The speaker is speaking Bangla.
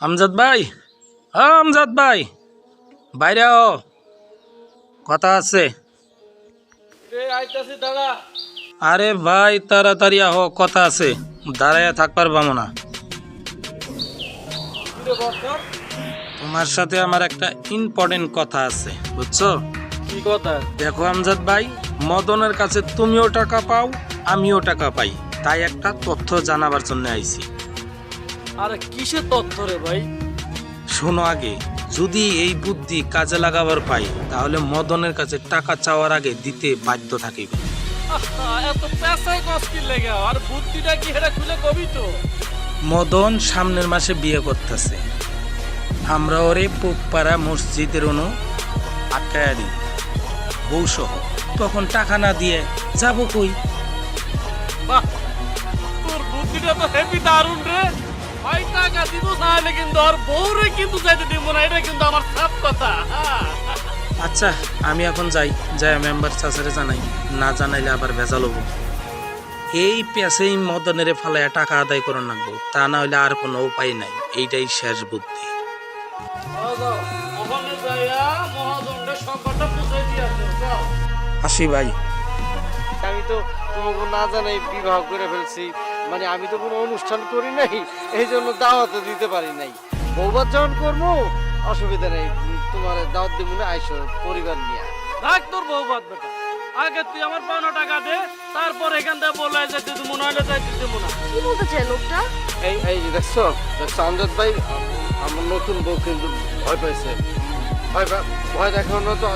আমজাদ ভাই? হ্যাঁ আমজাদ ভাই। বাইরে আও কথা আছে। আরে ভাই তাড়াতাড়ি আহ কথা আছে। দাঁড়ায় থাকবার না। তোমার সাথে আমার একটা ইম্পর্টেন্ট কথা আছে বুঝছ? কি কথা? দেখো আমজাদ ভাই মদনের কাছে তুমিও টাকা পাও আমিও টাকা পাই। তাই একটা তথ্য জানাবার জন্য আইছি। আরে কিসের তথ্য রে ভাই? শোনো আগে যদি এই বুদ্ধি কাজে লাগাবার পাই তাহলে মদনের কাছে টাকা চাওয়ার আগে দিতে বাধ্য থাকিবে। এত পেশায় কষ্টির লেগে? আর বুদ্ধিটা কি হেরা খুলে কবি তো? মদন সামনের মাসে বিয়ে করতেছে। আমরা ওরে পোকপাড়া মসজিদের অনু আটকায়া দিই। বউসহ তখন টাকা না দিয়ে যাব কই? বাহ তোর বুদ্ধিটা তো হেভি দারুণ রে। তাহলে কিন্তু আর বউরে কিন্তু যাইতে দিব না এটা কিন্তু আমার সাপ কথা। আচ্ছা আমি এখন যাই যাই মেম্বার চাচারে জানাই না জানাইলে আবার ভেজাল হব। এই পেঁচেই মদনেরে ফালাইয়া টাকা আদায় করে রাখব তা না হলে আর কোনো উপায় নাই এইটাই শেষ বুদ্ধি। আসি ভাই। আমি তো তোমাকে না জানাই বিবাহ করে ফেলছি। মানে আমি তো কোনো অনুষ্ঠান করি নাই এই জন্য দাওয়াতও দিতে পারি নাই। বৌবাদ যখন করব অসুবিধা নেই তোমার দাওয়াত দিব না আইসো পরিবার নিয়ে। রাখ তোর বউ বাদ বেটা। আগে তুই আমার পাওনা টাকা দে তারপর এখান থেকে বলে যে তুই মনে হলে যাই দিতে মনে কি বলতে চায় লোকটা? এই এই দেখছ দেখছ আমজাদ ভাই আমার নতুন বউ কিন্তু ভয় পাইছে। ভয় ভয় দেখানো তো